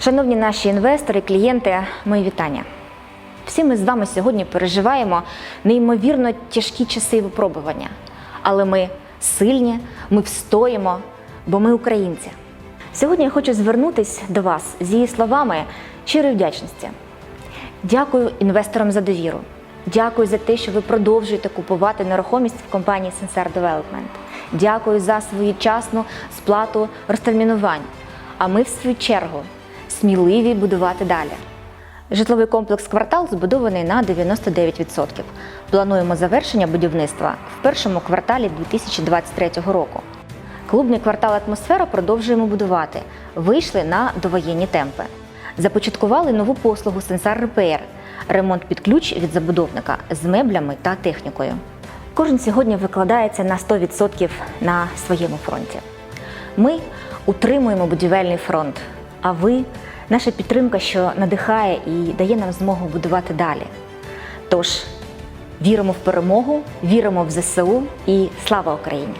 Шановні наші інвестори, клієнти, мої вітання. Всі ми з вами сьогодні переживаємо неймовірно тяжкі часи випробування. Але ми сильні, ми встоїмо, бо ми українці. Сьогодні я хочу звернутися до вас з її словами щирої вдячності. Дякую інвесторам за довіру. Дякую за те, що ви продовжуєте купувати нерухомість в компанії Sensar Development. Дякую за своєчасну сплату розтермінувань. А ми, в свою чергу, сміливі будувати далі. Житловий комплекс квартал збудований на 99%. Плануємо завершення будівництва в першому кварталі 2023 року. Клубний квартал Атмосфера продовжуємо будувати. Вийшли на довоєнні темпи. Започаткували нову послугу Сенсар Repair – ремонт під ключ від забудовника з меблями та технікою. Кожен сьогодні викладається на 100% на своєму фронті. Ми утримуємо будівельний фронт, а ви наша підтримка, що надихає і дає нам змогу будувати далі. Тож віримо в перемогу, віримо в ЗСУ і слава Україні!